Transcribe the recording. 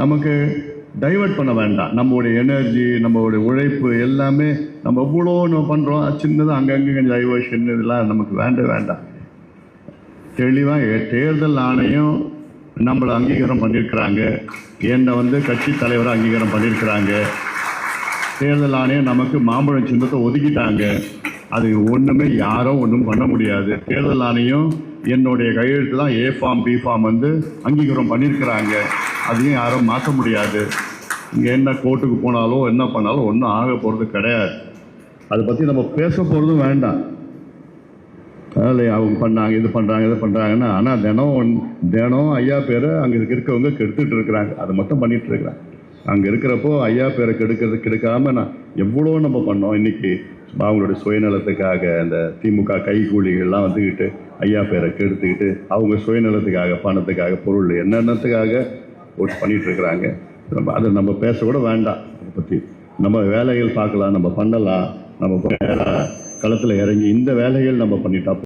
நமக்கு டைவர்ட் பண்ண வேண்டாம். நம்மளுடைய எனர்ஜி நம்மளுடைய உழைப்பு எல்லாமே நம்ம எவ்வளோ நம்ம பண்ணுறோம் சின்னதாக அங்கங்கே கொஞ்சம் டைவர்ஷன் இதெல்லாம் நமக்கு வேண்ட வேண்டாம். தெளிவாக தேர்தல் ஆணையம் நம்மளை அங்கீகாரம் பண்ணியிருக்கிறாங்க. என்னை வந்து கட்சி தலைவரை அங்கீகாரம் பண்ணியிருக்கிறாங்க. தேர்தல் ஆணையம் நமக்கு மாம்பழம் சின்னத்தை ஒதுக்கிட்டாங்க. அது ஒன்றுமே யாரும் ஒன்றும் பண்ண முடியாது. தேர்தல் ஆணையம் என்னுடைய கையெழுத்து தான் ஏ ஃபார்ம் பி ஃபார்ம் வந்து அங்கீகாரம் பண்ணியிருக்கிறாங்க. அதையும் யாரும் மாற்ற முடியாது. இங்கே என்ன கோர்ட்டுக்கு போனாலோ என்ன பண்ணாலும் ஒன்றும் ஆக போகிறது கிடையாது. அதை பற்றி நம்ம பேச போகிறதும் வேண்டாம். அதில் அவங்க பண்ணாங்க இது பண்ணுறாங்க இது பண்ணுறாங்கன்னா ஆனால் தினம் ஒன்- தினம் ஐயா பேரை அங்கே இருக்கிறவங்க கெடுத்துட்டு இருக்கிறாங்க. அதை மட்டும் பண்ணிகிட்டு இருக்கிறாங்க. அங்கே இருக்கிறப்போ ஐயா பேரை கெடுக்கிறது கெடுக்காமல் நான் எவ்வளோ நம்ம பண்ணோம் இன்றைக்கி அவங்களுடைய சுயநலத்துக்காக அந்த திமுக கைகூலிகள்லாம் வந்துக்கிட்டு ஐயா பேரை கெடுத்துக்கிட்டு அவங்க சுயநலத்துக்காக பணத்துக்காக பொருள் என்னென்னத்துக்காக ஓட்டு பண்ணிகிட்ருக்குறாங்க நம்ம அதை நம்ம பேசக்கூட வேண்டாம். அதை பற்றி நம்ம வேலைகள் பார்க்கலாம் நம்ம பண்ணலாம். நம்ம களத்தில் இறங்கி இந்த வேலைகள் நம்ம பண்ணிட்டா